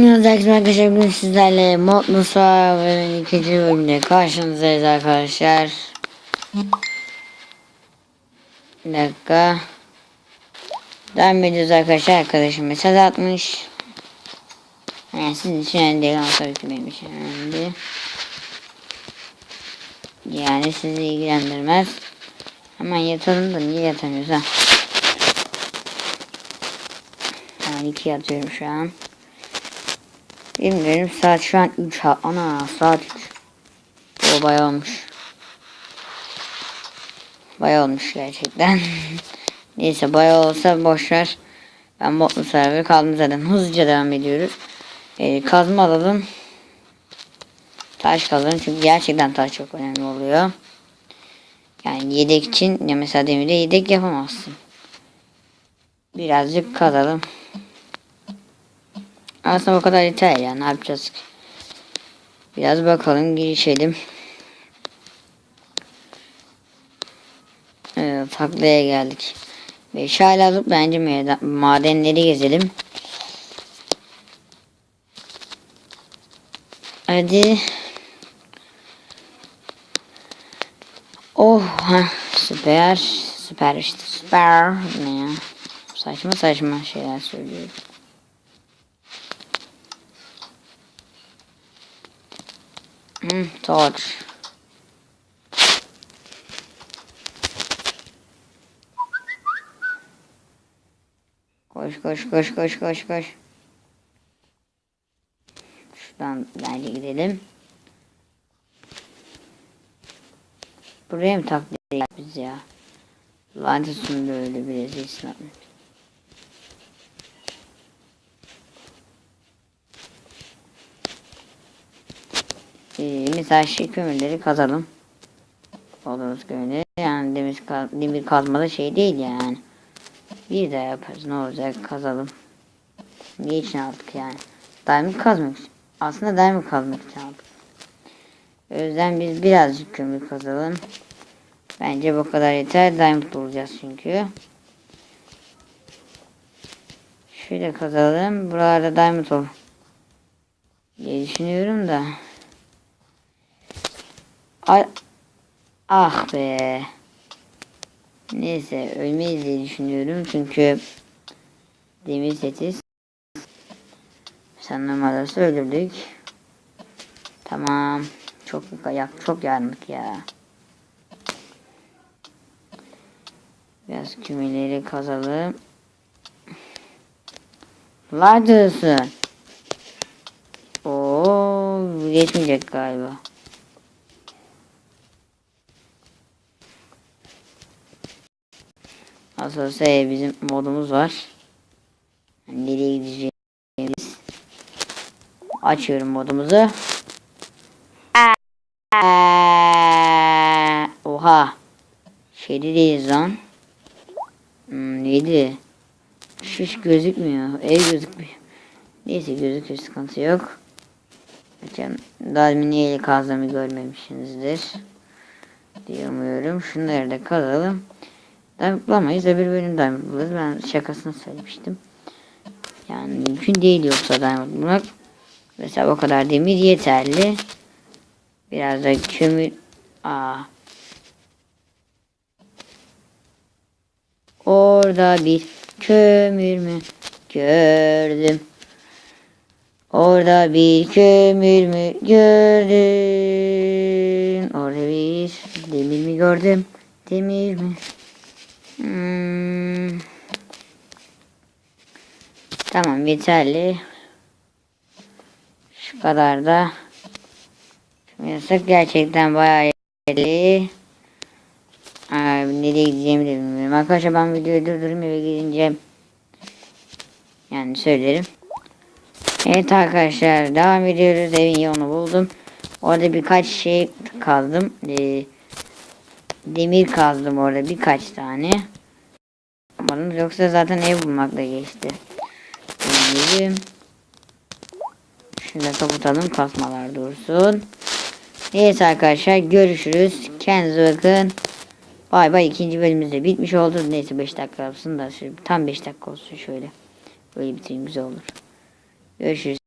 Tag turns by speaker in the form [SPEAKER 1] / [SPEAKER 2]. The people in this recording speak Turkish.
[SPEAKER 1] Dinliyoruz arkadaşlar bugün sizlerle Mutlu Survivor'ın ikinci bölümünde karşınızdayız arkadaşlar. Bir dakika. Devam ediyoruz arkadaşlar arkadaşım mesaj atmış. Yani sizin için önemli değil ama tabii ki benim için önemli. Yani sizi ilgilendirmez. Hemen yatalım da niye yatamıyoruz ha? Yani iki yatıyorum şu an. Bilmiyorum saat şu an 3 ha. Ana saat 3. O bayağı olmuş. Bayağı olmuş gerçekten. Neyse bayağı olsa boşver. Ben mutlu server kaldım zaten. Hızlıca devam ediyoruz. Ee, kazma alalım. Taş kazalım çünkü gerçekten taş çok önemli oluyor. Yani yedek için ya mesela demirde yedek yapamazsın. Birazcık kazalım. Aslında o kadar yeter ya ne yapacağız? Biraz bakalım girişelim. Evet taklaya geldik. Ve hala bence madenleri gezelim. Hadi. Oh ha süper süper işte süper ne ya saçma saçma şeyler söylüyorum. Hmm, torch. Koş koş koş koş koş koş. Şuradan bence gidelim. Buraya mı taklit biz ya? Lanet olsun böyle bir rezilsin Ee, mesela şey kömürleri kazalım. Oluruz kömürleri. Yani demir, demir kazmada şey değil yani. Bir daha yaparız ne olacak kazalım. Ne için aldık yani? Diamond kazmak için. Aslında diamond kazmak için aldık. O yüzden biz birazcık kömür kazalım. Bence bu kadar yeter. Diamond bulacağız çünkü. Şöyle kazalım. Buralarda diamond olur. diye düşünüyorum da. Ah be. Neyse ölmeyiz diye düşünüyorum çünkü demir setiz. Sanırım adası öldürdük. Tamam. Çok yak çok yarmak ya. Biraz kümeleri kazalım. Ladısın. Oo, geçmeyecek galiba. Olsa bizim modumuz var. Nereye gideceğimiz. Açıyorum modumuzu. Aa, Oha. Şeyde değiliz lan. Hmm, neydi? Şiş gözükmüyor. Ev gözükmüyor. Neyse gözüküyor sıkıntı yok. Geçen daha neyle kazdığımı görmemişsinizdir. Diye umuyorum. Şunları da kazalım. Diamond bulamayız. Öbür bölüm diamond buluruz. Ben şakasını söylemiştim. Yani mümkün değil yoksa diamond bulmak. Mesela o kadar demir yeterli. Biraz da kömür. Aa. Orada bir kömür mü gördüm. Orada bir kömür mü gördüm. Orada bir demir mi gördüm. Demir mi? Hmm. Tamam yeterli. Şu kadar da. Yasak gerçekten bayağı yeterli. Abi nereye gideceğimi de bilmiyorum. Arkadaşlar ben videoyu durdurayım eve gidince yani söylerim. Evet arkadaşlar devam ediyoruz. Evin yolunu buldum. Orada birkaç şey kazdım. Ee, demir kazdım orada birkaç tane. Umarım yoksa zaten ev bulmakla geçti. Diyelim. Şunu da kasmalar dursun. Evet arkadaşlar görüşürüz. Kendinize bakın. Bay bay ikinci bölümümüz de bitmiş oldu. Neyse 5 dakika yapsın da tam 5 dakika olsun şöyle. Böyle bitireyim güzel olur. Görüşürüz.